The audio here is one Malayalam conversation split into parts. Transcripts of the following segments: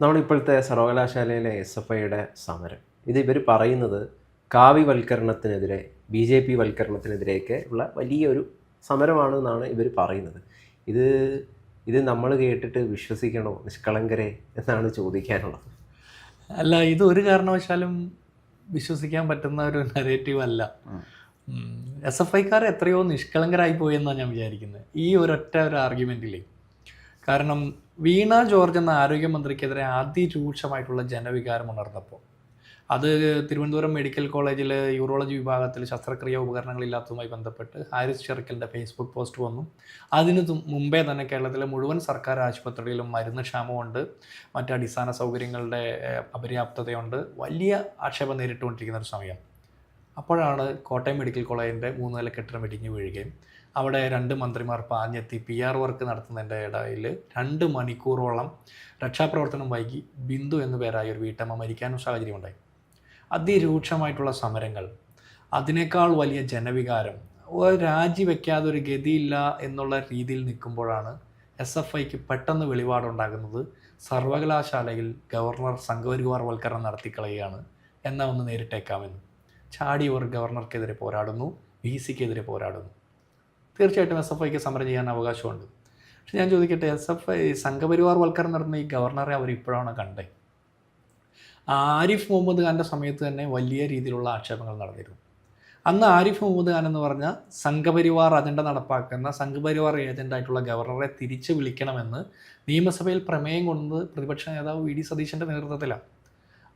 നമ്മളിപ്പോഴത്തെ സർവകലാശാലയിലെ എസ് എഫ് ഐയുടെ സമരം. ഇത് ഇവർ പറയുന്നത് കാവ്യവൽക്കരണത്തിനെതിരെ ബി ജെ പി വൽക്കരണത്തിനെതിരെയൊക്കെ ഉള്ള വലിയൊരു സമരമാണ് എന്നാണ് ഇവർ പറയുന്നത്. ഇത് ഇത് നമ്മൾ കേട്ടിട്ട് വിശ്വസിക്കണോ? നിഷ്കളങ്കരെ എന്നാണ് ചോദിക്കാനുള്ളത്. അല്ല ഇത് ഒരു കാരണവശാലും വിശ്വസിക്കാൻ പറ്റുന്ന ഒരു നരേറ്റീവ് അല്ല. എസ് എഫ് ഐക്കാർ എത്രയോ നിഷ്കളങ്കരായി പോയി എന്നാണ് ഞാൻ വിചാരിക്കുന്നത്. ഈ ഒരൊറ്റ ഒരു ആർഗ്യുമെന്റിലേ കാരണം വീണ ജോർജ് എന്ന ആരോഗ്യമന്ത്രിക്കെതിരെ അതിരൂക്ഷമായിട്ടുള്ള ജനവികാരം ഉണർന്നപ്പോൾ. അത് തിരുവനന്തപുരം മെഡിക്കൽ കോളേജിൽ യൂറോളജി വിഭാഗത്തിൽ ശസ്ത്രക്രിയ ഉപകരണങ്ങളില്ലാത്തതുമായി ബന്ധപ്പെട്ട് ഹാരിസ് ചെറുക്കലിന്റെ ഫേസ്ബുക്ക് പോസ്റ്റ് വന്നു. അതിന് മുമ്പേ തന്നെ കേരളത്തിലെ മുഴുവൻ സർക്കാർ ആശുപത്രികളിലും മരുന്ന് ക്ഷാമമുണ്ട്. മറ്റ് അടിസ്ഥാന സൗകര്യങ്ങളുടെ അപര്യാപ്തതയുണ്ട്. വലിയ ആക്ഷേപം നേരിട്ടുകൊണ്ടിരിക്കുന്ന ഒരു സമയം. അപ്പോഴാണ് കോട്ടയം മെഡിക്കൽ കോളേജിന്റെ മൂന്ന് നില കെട്ടിടം ഇടിഞ്ഞു വീഴുകയും അവിടെ രണ്ട് മന്ത്രിമാർ പാഞ്ഞെത്തി പി ആർ വർക്ക് നടത്തുന്നതിന്റെ ഇടയിൽ രണ്ട് മണിക്കൂറോളം രക്ഷാപ്രവർത്തനം വൈകി ബിന്ദു എന്നു പേരായ ഒരു വീട്ടമ്മ മരിക്കാനും സാഹചര്യമുണ്ടായി. അതിരൂക്ഷമായിട്ടുള്ള സമരങ്ങൾ അതിനേക്കാൾ വലിയ ജനവികാരം രാജിവെക്കാതെ ഒരു ഗതിയില്ല എന്നുള്ള രീതിയിൽ നിൽക്കുമ്പോഴാണ് എസ് എഫ് ഐക്ക് പെട്ടെന്ന് വെളിപാടുണ്ടാകുന്നത് സർവകലാശാലയിൽ ഗവർണർ സംഘപരിവാർവൽക്കരണം നടത്തിക്കളയുകയാണ് എന്നാൽ ഒന്ന് നേരിട്ടേക്കാമെന്ന്. ചാടിയവർ ഗവർണർക്കെതിരെ പോരാടുന്നു വി സിക്കെതിരെ പോരാടുന്നു. തീർച്ചയായിട്ടും എസ് എഫ് ഐക്ക് സമരം ചെയ്യാൻ അവകാശമുണ്ട്. പക്ഷെ ഞാൻ ചോദിക്കട്ടെ എസ് എഫ് ഐ സംഘപരിവാർ വൽക്കരണം നടന്ന ഈ ഗവർണറെ അവർ ഇപ്പോഴാണ് കണ്ടത് ആരിഫ് മുഹമ്മദ് ഖാന്റെ സമയത്ത് തന്നെ വലിയ രീതിയിലുള്ള ആക്ഷേപങ്ങൾ നടന്നിരുന്നു. അന്ന് ആരിഫ് മുഹമ്മദ് ഖാൻ എന്ന് പറഞ്ഞ സംഘപരിവാർ അജണ്ട നടപ്പാക്കുന്ന സംഘപരിവാർ ഏജന്റായിട്ടുള്ള ഗവർണറെ തിരിച്ചു വിളിക്കണമെന്ന് നിയമസഭയിൽ പ്രമേയം കൊണ്ട് പ്രതിപക്ഷ നേതാവ് വി ഡി സതീശന്റെ നേതൃത്വത്തിലാണ്.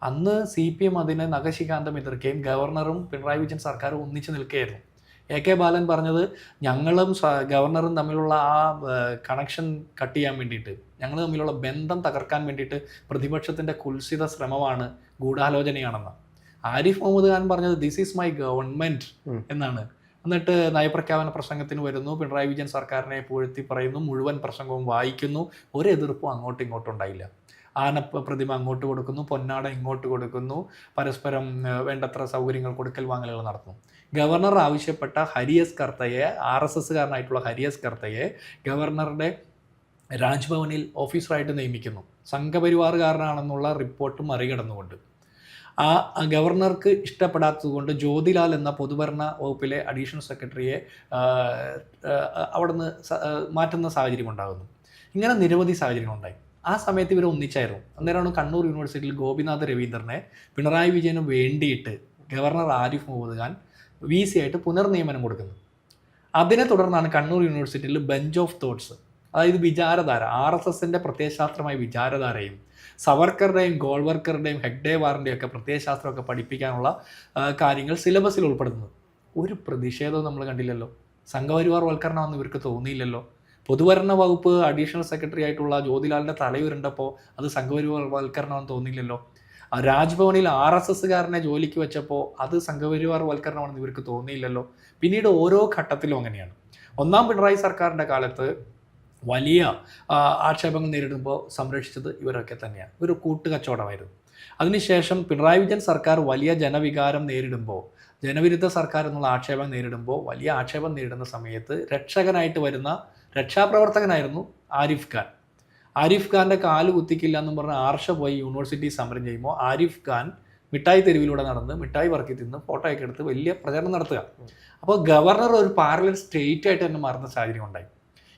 അന്ന് സി പി എം അതിനെ നഖശികാന്തം എതിർക്കുകയും ഗവർണറും പിണറായി വിജയൻ സർക്കാരും ഒന്നിച്ചു നിൽക്കുകയായിരുന്നു. എ കെ ബാലൻ പറഞ്ഞത് ഞങ്ങളും ഗവർണറും തമ്മിലുള്ള ആ കണക്ഷൻ കട്ട് ചെയ്യാൻ വേണ്ടിയിട്ട്. ഞങ്ങൾ തമ്മിലുള്ള ബന്ധം തകർക്കാൻ വേണ്ടിയിട്ട് പ്രതിപക്ഷത്തിന്റെ കുൽസിത ശ്രമമാണ് ഗൂഢാലോചനയാണെന്ന്. ആരിഫ് മുഹമ്മദ് ഖാൻ പറഞ്ഞത് ദിസ് ഈസ് മൈ ഗവൺമെന്റ് എന്നാണ്. എന്നിട്ട് നയപ്രഖ്യാപന പ്രസംഗത്തിന് വരുന്നു പിണറായി വിജയൻ സർക്കാരിനെ പുഴ്ത്തി പറയുന്നു മുഴുവൻ പ്രസംഗവും വായിക്കുന്നു ഒരു എതിർപ്പും അങ്ങോട്ടും ഇങ്ങോട്ടും ഉണ്ടായില്ല. ആന പ്രതിമ അങ്ങോട്ട് കൊടുക്കുന്നു പൊന്നാട ഇങ്ങോട്ട് കൊടുക്കുന്നു പരസ്പരം വേണ്ടത്ര സൗകര്യങ്ങൾ കൊടുക്കൽ വാങ്ങലുകൾ നടത്തുന്നു. ഗവർണർ ആവശ്യപ്പെട്ട ഹരിയസ് കർത്തയെ ആർ എസ് എസ്സുകാരനായിട്ടുള്ള ഹരിയസ് കർത്തയെ ഗവർണറുടെ രാജ്ഭവനിൽ ഓഫീസറായിട്ട് നിയമിക്കുന്നു. സംഘപരിവാറുകാരനാണെന്നുള്ള റിപ്പോർട്ട് മറികടന്നുകൊണ്ട്. ആ ഗവർണർക്ക് ഇഷ്ടപ്പെടാത്തതുകൊണ്ട് ജ്യോതിലാൽ എന്ന പൊതുഭരണ വകുപ്പിലെ അഡീഷണൽ സെക്രട്ടറിയെ അവിടുന്ന് മാറ്റുന്ന സാഹചര്യം ഉണ്ടാകുന്നു ഇങ്ങനെ നിരവധി സാഹചര്യങ്ങളുണ്ടായി. ആ സമയത്ത് ഇവർ ഒന്നിച്ചായിരുന്നു. അന്നേരമാണ് കണ്ണൂർ യൂണിവേഴ്സിറ്റിയിൽ ഗോപിനാഥ് രവീന്ദ്രനെ പിണറായി വിജയന് വേണ്ടിയിട്ട് governor Arif Mohammed Khan V C ആയിട്ട് പുനർനിയമനം കൊടുക്കുന്നത്. അതിനെ തുടർന്നാണ് കണ്ണൂർ യൂണിവേഴ്സിറ്റിയിൽ ബെഞ്ച് ഓഫ് തോട്ട്സ് അതായത് വിചാരധാര ആർ എസ് എസിന്റെ പ്രത്യയശാസ്ത്രമായ വിചാരധാരയും സവർക്കറുടെയും ഗോൾവർക്കറുടെയും ഹെഗ്ഡേവാറിന്റെയും ഒക്കെ പ്രത്യയശാസ്ത്രമൊക്കെ പഠിപ്പിക്കാനുള്ള കാര്യങ്ങൾ സിലബസിൽ ഉൾപ്പെടുന്നത്. ഒരു പ്രതിഷേധവും നമ്മൾ കണ്ടില്ലല്ലോ. സംഘപരിവാർ വൽക്കരണമെന്ന് ഇവർക്ക് തോന്നിയില്ലല്ലോ. പൊതുഭരണ വകുപ്പ് അഡീഷണൽ സെക്രട്ടറി ആയിട്ടുള്ള ജ്യോതിലാലിന്റെ തലയുരുണ്ടപ്പോൾ അത് സംഘപരിവാർ വൽക്കരണമെന്ന് തോന്നിയില്ലല്ലോ രാജ്ഭവനിൽ ആർ എസ് എസ്സുകാരനെ ജോലിക്ക് വെച്ചപ്പോൾ അത് സംഘപരിവാർ വൽക്കരണമാണെന്ന് ഇവർക്ക് തോന്നിയില്ലല്ലോ. പിന്നീട് ഓരോ ഘട്ടത്തിലും അങ്ങനെയാണ്. ഒന്നാം പിണറായി സർക്കാരിന്റെ കാലത്ത് വലിയ ആക്ഷേപങ്ങൾ നേരിടുമ്പോൾ സംരക്ഷിച്ചത് ഇവരൊക്കെ തന്നെയാണ്. ഒരു കൂട്ടുകച്ചവടമായിരുന്നു. അതിനുശേഷം പിണറായി വിജയൻ സർക്കാർ വലിയ ജനവികാരം നേരിടുമ്പോൾ ജനവിരുദ്ധ സർക്കാർ എന്നുള്ള ആക്ഷേപം നേരിടുമ്പോൾ വലിയ ആക്ഷേപം നേരിടുന്ന സമയത്ത് രക്ഷകനായിട്ട് വരുന്ന രക്ഷാപ്രവർത്തകനായിരുന്നു ആരിഫ് ഖാൻ. ആരിഫ് ഖാന്റെ കാൽ കുത്തിക്കില്ല എന്നും പറഞ്ഞ് ആർഷ പോയി യൂണിവേഴ്സിറ്റി സമരം ചെയ്യുമ്പോൾ ആരിഫ് ഖാൻ മിഠായി തെരുവിലൂടെ നടന്ന് മിഠായി വർക്കി തിന്ന് ഫോട്ടോ ഒക്കെ എടുത്ത് വലിയ പ്രചരണം നടത്തുക. അപ്പോൾ ഗവർണർ ഒരു പാരലൽ സ്റ്റേറ്റ് ആയിട്ട് തന്നെ മാറുന്ന സാഹചര്യം ഉണ്ടായി.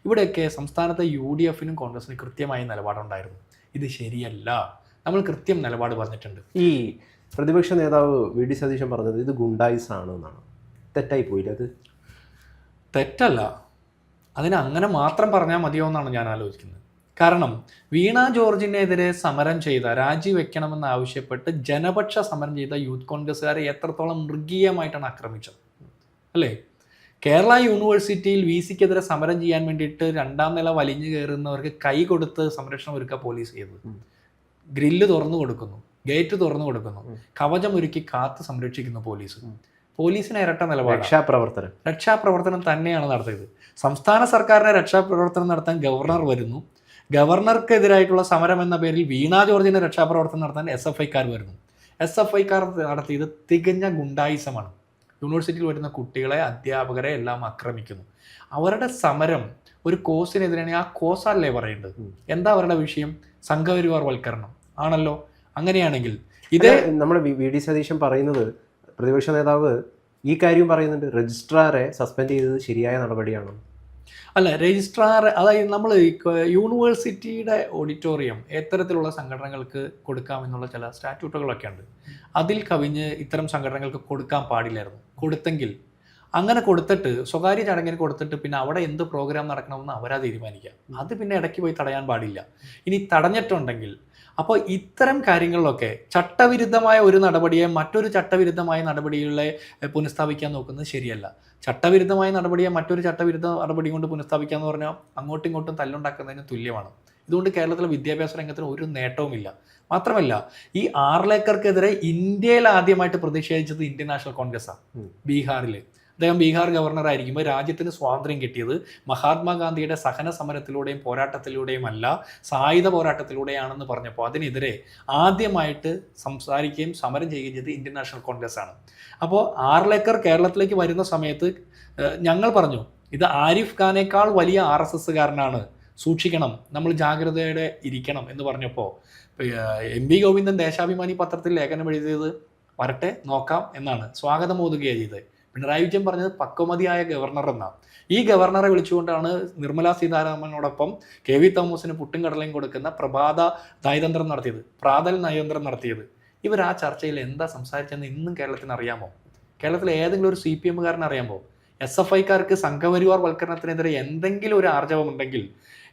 ഇവിടെയൊക്കെ സംസ്ഥാനത്തെ യു ഡി എഫിനും കോൺഗ്രസിനും കൃത്യമായ നിലപാടുണ്ടായിരുന്നു. ഇത് ശരിയല്ല. നമ്മൾ കൃത്യം നിലപാട് പറഞ്ഞിട്ടുണ്ട്. ഈ പ്രതിപക്ഷ നേതാവ് വി ഡി സതീശൻ പറഞ്ഞത് ഇത് ഗുണ്ടായിസ് ആണ് എന്നാണ്. തെറ്റായി പോയില്ല അത്? തെറ്റല്ല. അതിന് അങ്ങനെ മാത്രം പറഞ്ഞാൽ മതിയോ എന്നാണ് ഞാൻ ആലോചിക്കുന്നത്. കാരണം വീണ ജോർജിനെതിരെ സമരം ചെയ്ത രാജിവെക്കണമെന്ന് ആവശ്യപ്പെട്ട് ജനപക്ഷ സമരം ചെയ്ത യൂത്ത് കോൺഗ്രസ്സുകാരെ എത്രത്തോളം മൃഗീയമായിട്ടാണ് ആക്രമിച്ചത്. അല്ലേ? കേരള യൂണിവേഴ്സിറ്റിയിൽ വി സിക്കെതിരെ സമരം ചെയ്യാൻ വേണ്ടിയിട്ട് രണ്ടാം നില വലിഞ്ഞു കയറുന്നവർക്ക് കൈ കൊടുത്ത് സംരക്ഷണം ഒരുക്കുക പോലീസ് ചെയ്തത്. ഗ്രില്ല് തുറന്നു കൊടുക്കുന്നു. ഗേറ്റ് തുറന്നു കൊടുക്കുന്നു. ഉം. കവചം ഒരുക്കി കാത്ത് സംരക്ഷിക്കുന്നു പോലീസ്. പോലീസിന് ഇരട്ട നിലപാട്. രക്ഷാപ്രവർത്തനം. രക്ഷാപ്രവർത്തനം തന്നെയാണ് നടത്തിയത്. സംസ്ഥാന സർക്കാരിനെ രക്ഷാപ്രവർത്തനം നടത്താൻ ഗവർണർ വരുന്നു. ഗവർണർക്കെതിരായിട്ടുള്ള സമരം എന്ന പേരിൽ വീണ ജോർജിനെ രക്ഷാപ്രവർത്തനം നടത്താൻ എസ് എഫ് ഐക്കാർ വരുന്നു. എസ് എഫ് ഐക്കാർ നടത്തിയത് തികഞ്ഞ ഗുണ്ടായിസമാണ്. യൂണിവേഴ്സിറ്റിയിൽ വരുന്ന കുട്ടികളെ അധ്യാപകരെ എല്ലാം ആക്രമിക്കുന്നു. അവരുടെ സമരം ഒരു കോഴ്സിനെതിരെയാണ് ആ കോഴ്സല്ലേ പറയേണ്ടത്? എന്താ അവരുടെ വിഷയം? സംഘപരിവാർ വൽക്കരണം. ആണല്ലോ? അങ്ങനെയാണെങ്കിൽ ഇത് നമ്മുടെ വി ഡി സതീശൻ പറയുന്നത് പ്രതിപക്ഷ നേതാവ് ഈ കാര്യം പറയുന്നുണ്ട് രജിസ്ട്രാറെ സസ്പെൻഡ് ചെയ്തത് ശരിയായ നടപടിയാണ്? അല്ല രജിസ്ട്രാർ അതായത് നമ്മൾ യൂണിവേഴ്സിറ്റിയുടെ ഓഡിറ്റോറിയം എത്തരത്തിലുള്ള സംഘടനകൾക്ക് കൊടുക്കാമെന്നുള്ള ചില സ്റ്റാറ്റ്യൂട്ടുകളൊക്കെ ഉണ്ട്. അതിൽ കവിഞ്ഞ് ഇത്തരം സംഘടനകൾക്ക് കൊടുക്കാൻ പാടില്ലായിരുന്നു. കൊടുത്തെങ്കിൽ അങ്ങനെ കൊടുത്തിട്ട് സ്വകാര്യ ചടങ്ങിന് കൊടുത്തിട്ട് പിന്നെ അവിടെ എന്ത് പ്രോഗ്രാം നടക്കണമെന്ന് അവരാ തീരുമാനിക്കുക. അത് പിന്നെ ഇടയ്ക്ക് പോയി തടയാൻ പാടില്ല. ഇനി തടഞ്ഞിട്ടുണ്ടെങ്കിൽ അപ്പോൾ ഇത്തരം കാര്യങ്ങളിലൊക്കെ ചട്ടവിരുദ്ധമായ ഒരു നടപടിയെ മറ്റൊരു ചട്ടവിരുദ്ധമായ നടപടികളെ പുനഃസ്ഥാപിക്കാൻ നോക്കുന്നത് ശരിയല്ല. ചട്ടവിരുദ്ധമായ നടപടിയെ മറ്റൊരു ചട്ടവിരുദ്ധ നടപടി കൊണ്ട് പുനഃസ്ഥാപിക്കുക എന്ന് പറഞ്ഞാൽ അങ്ങോട്ടും ഇങ്ങോട്ടും തല്ലുണ്ടാക്കുന്നതിന് തുല്യമാണ്. ഇതുകൊണ്ട് കേരളത്തിലെ വിദ്യാഭ്യാസ രംഗത്തിന് ഒരു നേട്ടവുമില്ല. മാത്രമല്ല ഈ ആർലേക്കർക്കെതിരെ ഇന്ത്യയിൽ ആദ്യമായിട്ട് പ്രതിഷേധിച്ചത് ഇന്ത്യൻ നാഷണൽ കോൺഗ്രസ്സാണ് ആണ് ബീഹാറിൽ അദ്ദേഹം ബീഹാർ ഗവർണർ ആയിരിക്കുമ്പോൾ രാജ്യത്തിന് സ്വാതന്ത്ര്യം കിട്ടിയത് മഹാത്മാഗാന്ധിയുടെ സഹന സമരത്തിലൂടെയും പോരാട്ടത്തിലൂടെയും അല്ല സായുധ പോരാട്ടത്തിലൂടെയാണെന്ന് പറഞ്ഞപ്പോൾ അതിനെതിരെ ആദ്യമായിട്ട് സംസാരിക്കുകയും സമരം ചെയ്യുകയും ചെയ്തത് ഇന്ത്യൻ നാഷണൽ കോൺഗ്രസ് ആണ്. അപ്പോൾ ആർലേക്കർ കേരളത്തിലേക്ക് വരുന്ന സമയത്ത് ഞങ്ങൾ പറഞ്ഞു ഇത് ആരിഫ് ഖാനേക്കാൾ വലിയ ആർ എസ് എസ്സുകാരനാണ് സൂക്ഷിക്കണം നമ്മൾ ജാഗ്രതയോടെ ഇരിക്കണം എന്ന് പറഞ്ഞപ്പോൾ എം വി ഗോവിന്ദൻ ദേശാഭിമാനി പത്രത്തിൽ ലേഖനം എഴുതിയത് വരട്ടെ നോക്കാം എന്നാണ് സ്വാഗതം ഓതുകയാണ് ചെയ്തത്. പിണറായി വിജയൻ പറഞ്ഞത് പക്വമതിയായ ഗവർണർ എന്നാണ്. ഈ ഗവർണറെ വിളിച്ചുകൊണ്ടാണ് നിർമ്മലാ സീതാരാമനോടൊപ്പം കെ വി തോമസിന് പുട്ടും കടലയും കൊടുക്കുന്ന പ്രഭാത നയതന്ത്രം നടത്തിയത് പ്രാതൽ നയതന്ത്രം നടത്തിയത്. ഇവർ ആ ചർച്ചയിൽ എന്താ സംസാരിച്ചതെന്ന് ഇന്നും കേരളത്തിന് അറിയാമോ? കേരളത്തിലെ ഏതെങ്കിലും ഒരു സി പി എമ്മുകാരൻ അറിയാമോ? എസ് എഫ് ഐക്കാർക്ക് സംഘപരിവാർ വൽക്കരണത്തിനെതിരെ എന്തെങ്കിലും ഒരു ആർജവമുണ്ടെങ്കിൽ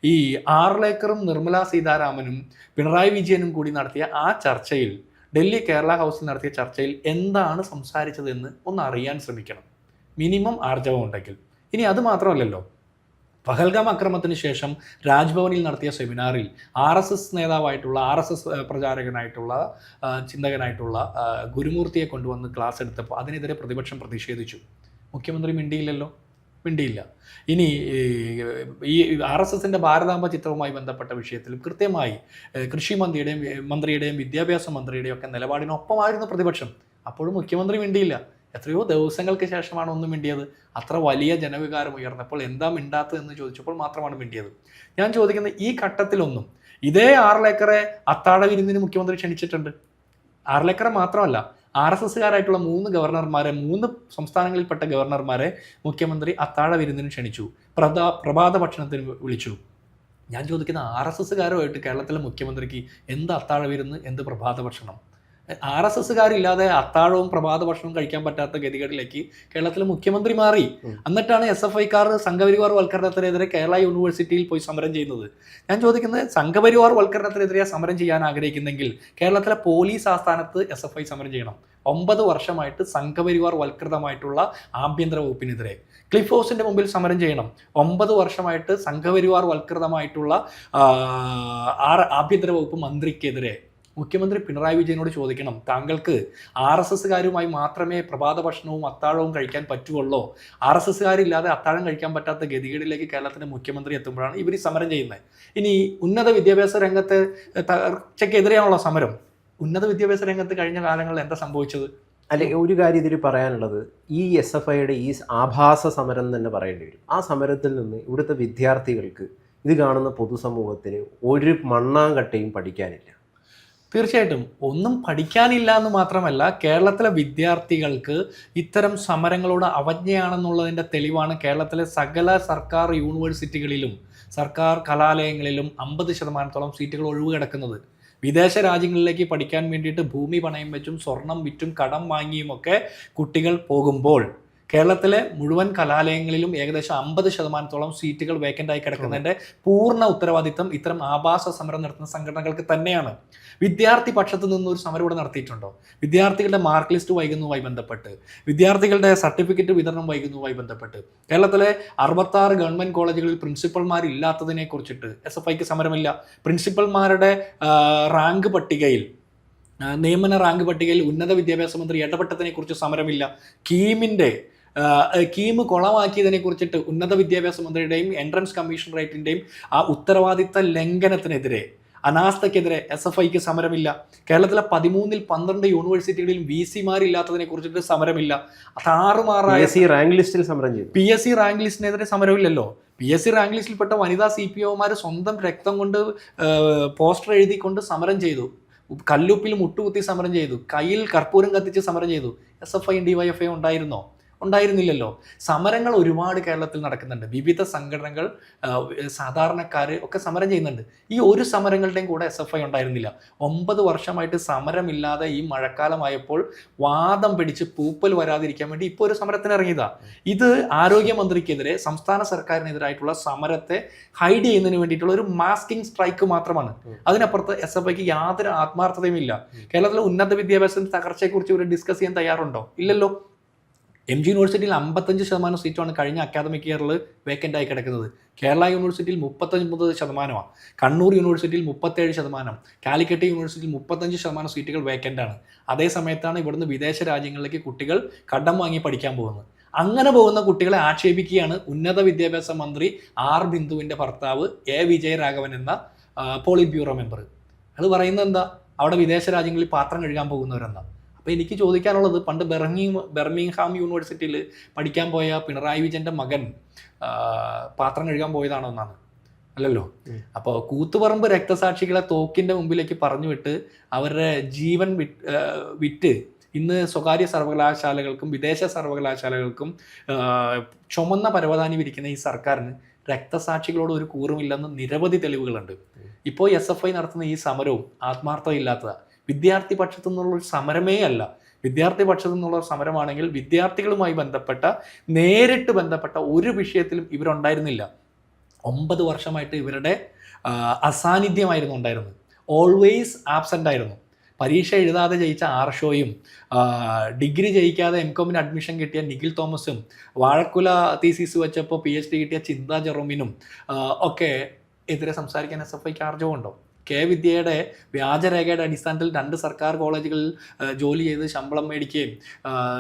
ഈ ആർലേക്കറും നിർമ്മലാ സീതാരാമനും പിണറായി വിജയനും കൂടി നടത്തിയ ആ ചർച്ചയിൽ ഡൽഹി കേരള ഹൗസിൽ നടത്തിയ ചർച്ചയിൽ എന്താണ് സംസാരിച്ചതെന്ന് ഒന്ന് അറിയാൻ ശ്രമിക്കണം. മിനിമം ആർജവം ഉണ്ടെങ്കിൽ. ഇനി അത് മാത്രമല്ലല്ലോ. പഹൽഗാം അക്രമത്തിന് ശേഷം രാജ്ഭവനിൽ നടത്തിയ സെമിനാറിൽ ആർ എസ് എസ് നേതാവായിട്ടുള്ള ആർ എസ് എസ് പ്രചാരകനായിട്ടുള്ള ചിന്തകനായിട്ടുള്ള ഗുരുമൂർത്തിയെ കൊണ്ടുവന്ന് ക്ലാസ് എടുത്തപ്പോൾ അതിനെതിരെ പ്രതിപക്ഷം പ്രതിഷേധിച്ചു. മുഖ്യമന്ത്രി മിണ്ടിയില്ലല്ലോ. മിണ്ടിയില്ല. ഇനി ഈ ആർ എസ് എസിന്റെ ഭാരതാംബ ചിത്രവുമായി ബന്ധപ്പെട്ട വിഷയത്തിൽ കൃത്യമായി കൃഷി മന്ത്രിയുടെയും മന്ത്രിയുടെയും വിദ്യാഭ്യാസ മന്ത്രിയുടെയും ഒക്കെ നിലപാടിനൊപ്പമായിരുന്നു പ്രതിപക്ഷം. അപ്പോഴും മുഖ്യമന്ത്രി മിണ്ടിയില്ല. എത്രയോ ദിവസങ്ങൾക്ക് ശേഷമാണ് ഒന്നും മിണ്ടിയത്. അത്ര വലിയ ജനവികാരം ഉയർന്നപ്പോൾ എന്താ മിണ്ടാത്തത് എന്ന് ചോദിച്ചപ്പോൾ മാത്രമാണ് മിണ്ടിയത്. ഞാൻ ചോദിക്കുന്ന ഈ ഘട്ടത്തിലൊന്നും ഇതേ ആറിലേക്കറെ അത്താഴ വിരുന്നിന് മുഖ്യമന്ത്രി ക്ഷണിച്ചിട്ടുണ്ട്. ആറിലേക്കറെ മാത്രമല്ല ആർ എസ് എസ്സുകാരായിട്ടുള്ള മൂന്ന് ഗവർണർമാരെ മൂന്ന് സംസ്ഥാനങ്ങളിൽപ്പെട്ട ഗവർണർമാരെ മുഖ്യമന്ത്രി അത്താഴ വിരുന്നിന് ക്ഷണിച്ചു. പ്രഭാ പ്രഭാത ഭക്ഷണത്തിന് വിളിച്ചു. ഞാൻ ചോദിക്കുന്ന ആർ എസ് എസ്സുകാരുമായിട്ട് കേരളത്തിലെ മുഖ്യമന്ത്രിക്ക് എന്ത് അത്താഴ വിരുന്ന് എന്ത് പ്രഭാത ഭക്ഷണം? ആർ എസ് എസ്സുകാരില്ലാതെ അത്താഴവും പ്രഭാത ഭക്ഷണവും കഴിക്കാൻ പറ്റാത്ത ഗതികേടിലേക്ക് കേരളത്തിലെ മുഖ്യമന്ത്രി മാറി. എന്നിട്ടാണ് എസ് എഫ് ഐക്കാർ സംഘപരിവാർ വൽക്കരണത്തിനെതിരെ കേരള യൂണിവേഴ്സിറ്റിയിൽ പോയി സമരം ചെയ്യുന്നത്. ഞാൻ ചോദിക്കുന്നത് സംഘപരിവാർ വൽക്കരണത്തിനെതിരെ സമരം ചെയ്യാൻ ആഗ്രഹിക്കുന്നെങ്കിൽ കേരളത്തിലെ പോലീസ് ആസ്ഥാനത്ത് എസ് എഫ് ഐ സമരം ചെയ്യണം. ഒമ്പത് വർഷമായിട്ട് സംഘപരിവാർ വൽകൃതമായിട്ടുള്ള ആഭ്യന്തര വകുപ്പിനെതിരെ. ക്ലിഫ് ഹൗസിന്റെ മുമ്പിൽ സമരം ചെയ്യണം. ഒമ്പത് വർഷമായിട്ട് സംഘപരിവാർ വൽകൃതമായിട്ടുള്ള ആഭ്യന്തര വകുപ്പ് മന്ത്രിക്കെതിരെ മുഖ്യമന്ത്രി പിണറായി വിജയനോട് ചോദിക്കണം താങ്കൾക്ക് ആർ എസ് എസ്സുകാരുമായി മാത്രമേ പ്രഭാത ഭക്ഷണവും അത്താഴവും കഴിക്കാൻ പറ്റുള്ളൂ ആർ എസ് എസ്സുകാരില്ലാതെ അത്താഴം കഴിക്കാൻ പറ്റാത്ത ഗതികേടിലേക്ക് കേരളത്തിന്റെ മുഖ്യമന്ത്രി എത്തുമ്പോഴാണ് ഇവർ സമരം ചെയ്യുന്നത് ഇനി ഉന്നത വിദ്യാഭ്യാസ രംഗത്ത് തകർച്ചയ്ക്കെതിരെയാണുള്ള സമരം. ഉന്നത വിദ്യാഭ്യാസ രംഗത്ത് കഴിഞ്ഞ കാലങ്ങളിൽ എന്താ സംഭവിച്ചത്? അല്ലെ ഒരു കാര്യം ഇതിൽ പറയാനുള്ളത്. ഈ എസ് എഫ് ഐയുടെ ഈ ആഭാസ സമരം തന്നെ പറയേണ്ടി വരും. ആ സമരത്തിൽ നിന്ന് ഇവിടുത്തെ വിദ്യാർത്ഥികൾക്ക് ഇത് കാണുന്ന പൊതുസമൂഹത്തിന് ഒരു മണ്ണാങ്കട്ടയും പഠിക്കാനില്ല. തീർച്ചയായിട്ടും ഒന്നും പഠിക്കാനില്ല എന്ന് മാത്രമല്ല കേരളത്തിലെ വിദ്യാർത്ഥികൾക്ക് ഇത്തരം സമരങ്ങളോട് അവജ്ഞയാണെന്നുള്ളതിന്റെ തെളിവാണ് കേരളത്തിലെ സകല സർക്കാർ യൂണിവേഴ്സിറ്റികളിലും സർക്കാർ കലാലയങ്ങളിലും അമ്പത് ശതമാനത്തോളം സീറ്റുകൾ ഒഴിവ് കിടക്കുന്നത് വിദേശ രാജ്യങ്ങളിലേക്ക് പഠിക്കാൻ വേണ്ടിയിട്ട് ഭൂമി പണയം വെച്ചും സ്വർണം വിറ്റും കടം വാങ്ങിയുമൊക്കെ കുട്ടികൾ പോകുമ്പോൾ കേരളത്തിലെ മുഴുവൻ കലാലയങ്ങളിലും ഏകദേശം അമ്പത് ശതമാനത്തോളം സീറ്റുകൾ വേക്കന്റ് ആയി കിടക്കുന്നതിന്റെ പൂർണ ഉത്തരവാദിത്തം ഇത്തരം ആഭാസ സമരം നടത്തുന്ന സംഘടനകൾക്ക് തന്നെയാണ്. വിദ്യാർത്ഥി പക്ഷത്തു നിന്ന് ഒരു സമരം ഇവിടെ നടത്തിയിട്ടുണ്ടോ? വിദ്യാർത്ഥികളുടെ മാർക്ക് ലിസ്റ്റ് വൈകുന്നതുമായി ബന്ധപ്പെട്ട്. വിദ്യാർത്ഥികളുടെ സർട്ടിഫിക്കറ്റ് വിതരണം വൈകുന്നതുമായി ബന്ധപ്പെട്ട്. കേരളത്തിലെ അറുപത്താറ് ഗവൺമെന്റ് കോളേജുകളിൽ പ്രിൻസിപ്പൽമാരില്ലാത്തതിനെ കുറിച്ചിട്ട് എസ് എഫ് ഐക്ക് സമരമില്ല. പ്രിൻസിപ്പൽമാരുടെ റാങ്ക് പട്ടികയിൽ നിയമന റാങ്ക് പട്ടികയിൽ ഉന്നത വിദ്യാഭ്യാസ മന്ത്രി ഇടപെട്ടതിനെ കുറിച്ച് സമരമില്ല. കീമിന്റെ ആ, കീം കൊളമാക്കിയതിനെ കുറിച്ചിട്ട് ഉന്നത വിദ്യാഭ്യാസ മന്ത്രിയുടെയും എൻട്രൻസ് കമ്മീഷണറേറ്റിന്റെയും ആ ഉത്തരവാദിത്ത ലംഘനത്തിനെതിരെ അനാസ്ഥയ്ക്കെതിരെ എസ് എഫ് ഐക്ക് സമരമില്ല. കേരളത്തിലെ പതിമൂന്നിൽ പന്ത്രണ്ട് യൂണിവേഴ്സിറ്റികളിൽ വി സിമാരില്ലാത്തതിനെ കുറിച്ചിട്ട് സമരമില്ല. അത് താറുമാറായ റാങ്ക് ലിസ്റ്റിൽ സമരം ചെയ്തു. പി എസ് സി റാങ്ക് ലിസ്റ്റിനെതിരെ സമരമില്ലല്ലോ. പി എസ് സി റാങ്ക് ലിസ്റ്റിൽപ്പെട്ട വനിതാ സി പി ഒമാർ സ്വന്തം രക്തം കൊണ്ട് പോസ്റ്റർ എഴുതിക്കൊണ്ട് സമരം ചെയ്തു. കല്ലുപ്പിൽ മുട്ടുകുത്തി സമരം ചെയ്തു. കയ്യിൽ കർപ്പൂരം കത്തിച്ച് സമരം ചെയ്തു. S F I D Y F I ഉണ്ടായിരുന്നോ? ഉണ്ടായിരുന്നില്ലല്ലോ. സമരങ്ങൾ ഒരുപാട് കേരളത്തിൽ നടക്കുന്നുണ്ട്. വിവിധ സംഘടനകൾ സാധാരണക്കാർ ഒക്കെ സമരം ചെയ്യുന്നുണ്ട്. ഈ ഒരു സമരങ്ങളുടെയും കൂടെ എസ് എഫ് ഐ ഉണ്ടായിരുന്നില്ല. ഒമ്പത് വർഷമായിട്ട് സമരമില്ലാതെ ഈ മഴക്കാലമായപ്പോൾ വാദം പിടിച്ച് പൂപ്പൽ വരാതിരിക്കാൻ വേണ്ടി ഇപ്പോൾ ഒരു സമരത്തിന് ഇറങ്ങിയതാ. ഇത് ആരോഗ്യമന്ത്രിക്കെതിരെ സംസ്ഥാന സർക്കാരിനെതിരായിട്ടുള്ള സമരത്തെ ഹൈഡ് ചെയ്യുന്നതിന് വേണ്ടിയിട്ടുള്ള ഒരു മാസ്കിംഗ് സ്ട്രൈക്ക് മാത്രമാണ്. അതിനപ്പുറത്ത് എസ് എഫ് ഐക്ക് യാതൊരു ആത്മാർത്ഥതയും ഇല്ല കേരളത്തിലെ ഉന്നത വിദ്യാഭ്യാസത്തിന്റെ തകർച്ചയെക്കുറിച്ച് ഇവർ ഡിസ്കസ് ചെയ്യാൻ തയ്യാറുണ്ടോ? ഇല്ലല്ലോ. എം ജി യൂണിവേഴ്സിറ്റിയിൽ അമ്പത്തഞ്ച് ശതമാനം സീറ്റാണ് കഴിഞ്ഞ അക്കാദമിക് ഇയറിൽ വേക്കന്റ് ആയി കിടക്കുന്നത്. കേരള യൂണിവേഴ്സിറ്റിയിൽ മുപ്പത്തൊൻപത് ശതമാനമാണ്. കണ്ണൂർ യൂണിവേഴ്സിറ്റിയിൽ മുപ്പത്തേഴ് ശതമാനം. കാലിക്കറ്റ് യൂണിവേഴ്സിറ്റിയിൽ മുപ്പത്തഞ്ച് ശതമാനം സീറ്റുകൾ വേക്കന്റ് ആണ്. അതേ സമയത്താണ് ഇവിടുന്ന് വിദേശ രാജ്യങ്ങളിലേക്ക് കുട്ടികൾ കടം വാങ്ങി പഠിക്കാൻ പോകുന്നത്. അങ്ങനെ പോകുന്ന കുട്ടികളെ ആക്ഷേപിക്കുകയാണ് ഉന്നത വിദ്യാഭ്യാസ മന്ത്രി ആർ ബിന്ദുവിന്റെ ഭർത്താവ് എ വിജയരാഘവൻ എന്ന പോളിറ്റ് ബ്യൂറോ മെമ്പർ. അത് പറയുന്നത് എന്താ? അവിടെ വിദേശ രാജ്യങ്ങളിൽ പാത്രം കഴുകാൻ പോകുന്നവരെന്നാ അപ്പോൾ എനിക്ക് ചോദിക്കാനുള്ളത് പണ്ട് ബെർമി ബെർമിംഗ്ഹാം യൂണിവേഴ്സിറ്റിയിൽ പഠിക്കാൻ പോയ പിണറായി വിജയന്റെ മകൻ പാത്രം കഴുകാൻ പോയതാണോ എന്നാണ് അല്ലല്ലോ. അപ്പോൾ കൂത്തുപറമ്പ് രക്തസാക്ഷികളെ തോക്കിന്റെ മുമ്പിലേക്ക് പറഞ്ഞു വിട്ട് അവരുടെ ജീവൻ വിറ്റ് ഇന്ന് സ്വകാര്യ സർവകലാശാലകൾക്കും വിദേശ സർവകലാശാലകൾക്കും ചുമന്ന പരവതാനി വിരിക്കുന്ന ഈ സർക്കാരിന് രക്തസാക്ഷികളോട് ഒരു കൂറുമില്ലെന്ന് നിരവധി തെളിവുകളുണ്ട്. ഇപ്പോൾ എസ് എഫ് ഐ നടത്തുന്ന ഈ സമരവും ആത്മാർത്ഥതയില്ലാത്തതാണ് വിദ്യാർത്ഥി പക്ഷത്തു നിന്നുള്ള ഒരു സമരമേ അല്ല. വിദ്യാർത്ഥി പക്ഷത്തു നിന്നുള്ള സമരമാണെങ്കിൽ വിദ്യാർത്ഥികളുമായി ബന്ധപ്പെട്ട നേരിട്ട് ബന്ധപ്പെട്ട ഒരു വിഷയത്തിലും ഇവരുണ്ടായിരുന്നില്ല. ഒമ്പത് വർഷമായിട്ട് ഇവരുടെ അസാന്നിധ്യമായിരുന്നു ഉണ്ടായിരുന്നത്. ഓൾവേസ് ആബ്സെന്റ് ആയിരുന്നു. പരീക്ഷ എഴുതാതെ ജയിച്ച ആർഷോയും ഷോയും ഡിഗ്രി ജയിക്കാതെ എം കോമിന് അഡ്മിഷൻ കിട്ടിയ നിഖിൽ തോമസും വാഴക്കുല തീസിസ് വെച്ചപ്പോൾ പി എച്ച് ഡി കിട്ടിയ ചിന്താ ജെറോമിനും ഒക്കെ എതിരെ സംസാരിക്കാൻ എസ് എഫ് ഐക്ക് ആർജവമുണ്ടോ കെ വിദ്യയുടെ വ്യാജരേഖയുടെ അടിസ്ഥാനത്തിൽ രണ്ട് സർക്കാർ കോളേജുകളിൽ ജോലി ചെയ്ത് ശമ്പളം മേടിക്കുകയും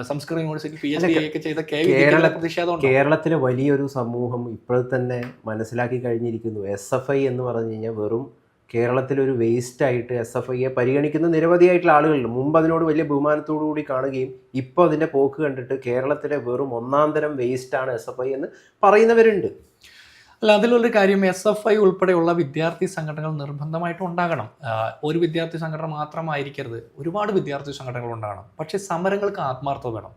സംസ്കൃത യൂണിവേഴ്സിറ്റി പി എച്ച് ഡി ഒക്കെ ചെയ്ത കെ വിദ്യയുടെ കേരള- പ്രതിഷേധമുണ്ടോ കേരളത്തിലെ വലിയൊരു സമൂഹം ഇപ്പോൾ തന്നെ മനസ്സിലാക്കി കഴിഞ്ഞിരിക്കുന്നു. എസ് എഫ് ഐ എന്ന് പറഞ്ഞു കഴിഞ്ഞാൽ വെറും കേരളത്തിലൊരു വേസ്റ്റ് ആയിട്ട് എസ് എഫ് ഐയെ പരിഗണിക്കുന്ന നിരവധിയായിട്ടുള്ള ആളുകളുണ്ട്. മുമ്പ് അതിനോട് വലിയ ബഹുമാനത്തോടു കൂടി കാണുകയും ഇപ്പോൾ അതിന്റെ പോക്ക് കണ്ടിട്ട് കേരളത്തിലെ വെറും ഒന്നാം തരം വേസ്റ്റാണ് ആണ് എസ് എഫ് ഐ എന്ന് പറയുന്നവരുണ്ട്. അല്ല അതിലൊരു കാര്യം എസ് എഫ് ഐ ഉൾപ്പെടെയുള്ള വിദ്യാർത്ഥി സംഘടനകൾ നിർബന്ധമായിട്ടും ഉണ്ടാകണം. ഒരു വിദ്യാർത്ഥി സംഘടന മാത്രമായിരിക്കരുത്. ഒരുപാട് വിദ്യാർത്ഥി സംഘടനകൾ ഉണ്ടാകണം. പക്ഷേ സമരങ്ങൾക്ക് ആത്മാർത്ഥത വേണം.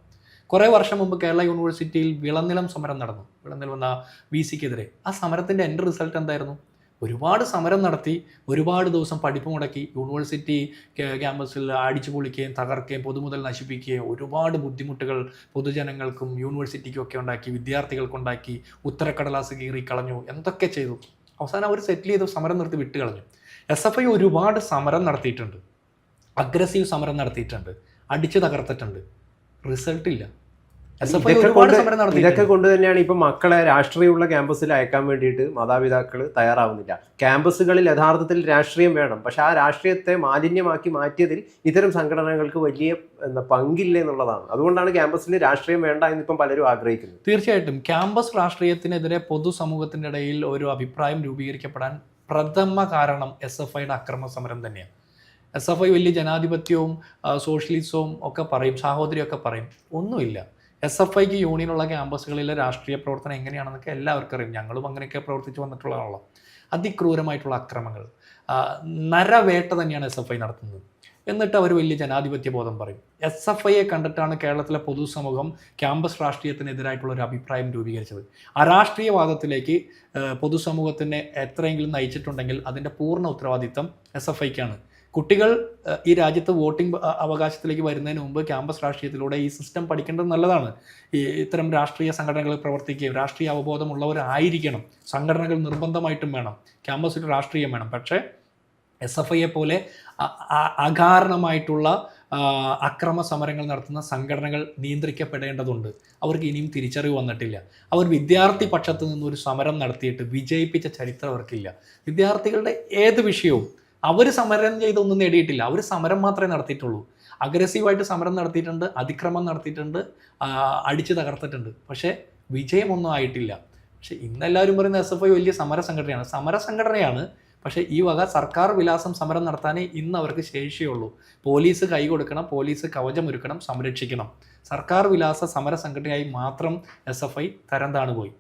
കുറേ വർഷം മുമ്പ് കേരള യൂണിവേഴ്സിറ്റിയിൽ വിളനിലം സമരം നടന്നു. വിളനിലം എന്ന വി സിക്കെതിരെ. ആ സമരത്തിന്റെ എന്റെ റിസൾട്ട് എന്തായിരുന്നു? ഒരുപാട് സമരം നടത്തി ഒരുപാട് ദിവസം പഠിപ്പ് മുടക്കി യൂണിവേഴ്സിറ്റി ക്യാ- ക്യാമ്പസിൽ അടിച്ചു പൊളിക്കുകയും തകർക്കുകയും പൊതുമുതൽ നശിപ്പിക്കുകയും ഒരുപാട് ബുദ്ധിമുട്ടുകൾ പൊതുജനങ്ങൾക്കും യൂണിവേഴ്സിറ്റിക്കും ഒക്കെ ഉണ്ടാക്കി വിദ്യാർത്ഥികൾക്കുണ്ടാക്കി ഉത്തരക്കടലാസ് കീറി കളഞ്ഞു എന്തൊക്കെ ചെയ്തു. അവസാനം അവർ സെറ്റിൽ ചെയ്ത് സമരം നിർത്തി വിട്ട് കളഞ്ഞു. എസ് എഫ് ഐ ഒരുപാട് സമരം നടത്തിയിട്ടുണ്ട്. അഗ്രസീവ് സമരം നടത്തിയിട്ടുണ്ട്. അടിച്ചു തകർത്തിട്ടുണ്ട്. റിസൾട്ട് ഇല്ല എസ് എഫ് ഐ ഇതൊക്കെ കൊണ്ട് സമരം ഇതൊക്കെ കൊണ്ട് തന്നെയാണ് ഇപ്പൊ മക്കളെ രാഷ്ട്രീയമുള്ള ക്യാമ്പസിൽ അയക്കാൻ വേണ്ടിയിട്ട് മാതാപിതാക്കൾ തയ്യാറാവുന്നില്ല. ക്യാമ്പസുകളിൽ യഥാർത്ഥത്തിൽ രാഷ്ട്രീയം വേണം. പക്ഷെ ആ രാഷ്ട്രീയത്തെ മാലിന്യമാക്കി മാറ്റിയതിൽ ഇത്തരം സംഘടനകൾക്ക് വലിയ എന്താ പങ്കില്ല എന്നുള്ളതാണ്. അതുകൊണ്ടാണ് ക്യാമ്പസിൽ രാഷ്ട്രീയം വേണ്ട എന്ന് എന്നിപ്പം പലരും ആഗ്രഹിക്കുന്നത്. തീർച്ചയായിട്ടും. ക്യാമ്പസ് രാഷ്ട്രീയത്തിനെതിരെ പൊതുസമൂഹത്തിന്റെ ഇടയിൽ ഒരു അഭിപ്രായം രൂപീകരിക്കപ്പെടാൻ പ്രഥമ കാരണം എസ് എഫ് ഐയുടെ അക്രമ സമരം തന്നെയാണ്. എസ് എഫ് ഐ വലിയ ജനാധിപത്യവും സോഷ്യലിസവും ഒക്കെ പറയും സാഹോദര്യമൊക്കെ പറയും. ഒന്നുമില്ല. എസ് എഫ് ഐക്ക് യൂണിയനുള്ള ക്യാമ്പസുകളിലെ രാഷ്ട്രീയ പ്രവർത്തനം എങ്ങനെയാണെന്നൊക്കെ എല്ലാവർക്കും അറിയാം. ഞങ്ങളും അങ്ങനെയൊക്കെ പ്രവർത്തിച്ച് വന്നിട്ടുള്ളതാണല്ലോ. അതിക്രൂരമായിട്ടുള്ള അക്രമങ്ങൾ. നരവേട്ട തന്നെയാണ് എസ് എഫ് ഐ നടത്തുന്നത്. എന്നിട്ട് അവർ വലിയ ജനാധിപത്യ ബോധം പറയും. എസ് എഫ് ഐയെ കണ്ടിട്ടാണ് കേരളത്തിലെ പൊതുസമൂഹം ക്യാമ്പസ് രാഷ്ട്രീയത്തിനെതിരായിട്ടുള്ള ഒരു അഭിപ്രായം രൂപീകരിച്ചത്. അരാഷ്ട്രീയവാദത്തിലേക്ക് രാഷ്ട്രീയവാദത്തിലേക്ക് പൊതുസമൂഹത്തിനെ എത്രയെങ്കിലും നയിച്ചിട്ടുണ്ടെങ്കിൽ അതിന്റെ പൂർണ ഉത്തരവാദിത്തം എസ് എഫ് ഐക്കാണ് കുട്ടികൾ ഈ രാജ്യത്ത് വോട്ടിംഗ് അവകാശത്തിലേക്ക് വരുന്നതിന് മുമ്പ് ക്യാമ്പസ് രാഷ്ട്രീയത്തിലൂടെ ഈ സിസ്റ്റം പഠിക്കേണ്ടത് നല്ലതാണ്. ഈ ഇത്തരം രാഷ്ട്രീയ സംഘടനകൾ പ്രവർത്തിക്കുകയും രാഷ്ട്രീയ അവബോധമുള്ളവരായിരിക്കണം. സംഘടനകൾ നിർബന്ധമായിട്ടും വേണം. ക്യാമ്പസിൽ രാഷ്ട്രീയം വേണം. പക്ഷേ എസ് എഫ് ഐയെ പോലെ അകാരണമായിട്ടുള്ള അക്രമ സമരങ്ങൾ നടത്തുന്ന സംഘടനകൾ നിയന്ത്രിക്കപ്പെടേണ്ടതുണ്ട്. അവർക്ക് ഇനിയും തിരിച്ചറിവ് വന്നിട്ടില്ല. അവർ വിദ്യാർത്ഥി പക്ഷത്ത് നിന്നൊരു സമരം നടത്തിയിട്ട് വിജയിപ്പിച്ച ചരിത്രം അവർക്കില്ല. വിദ്യാർത്ഥികളുടെ ഏത് വിഷയവും അവർ സമരം ചെയ്തൊന്നും നേടിയിട്ടില്ല. അവർ സമരം മാത്രമേ നടത്തിയിട്ടുള്ളൂ. അഗ്രസീവായിട്ട് സമരം നടത്തിയിട്ടുണ്ട് അതിക്രമം നടത്തിയിട്ടുണ്ട് അടിച്ചു തകർത്തിട്ടുണ്ട്. പക്ഷേ വിജയമൊന്നും ആയിട്ടില്ല. പക്ഷേ ഇന്നെല്ലാവരും പറയുന്ന എസ് എഫ് ഐ വലിയ സമര സംഘടനയാണ്. സമര സംഘടനയാണ്. പക്ഷേ ഈ വക സർക്കാർ വിലാസം സമരം നടത്താനേ ഇന്ന് അവർക്ക് ശേഷിയുള്ളൂ പോലീസ് കൈ കൊടുക്കണം പോലീസ് കവചമൊരുക്കണം സംരക്ഷിക്കണം. സർക്കാർ വിലാസ സമര സംഘടനയായി മാത്രം എസ് എഫ് ഐ തരം താണുപോയി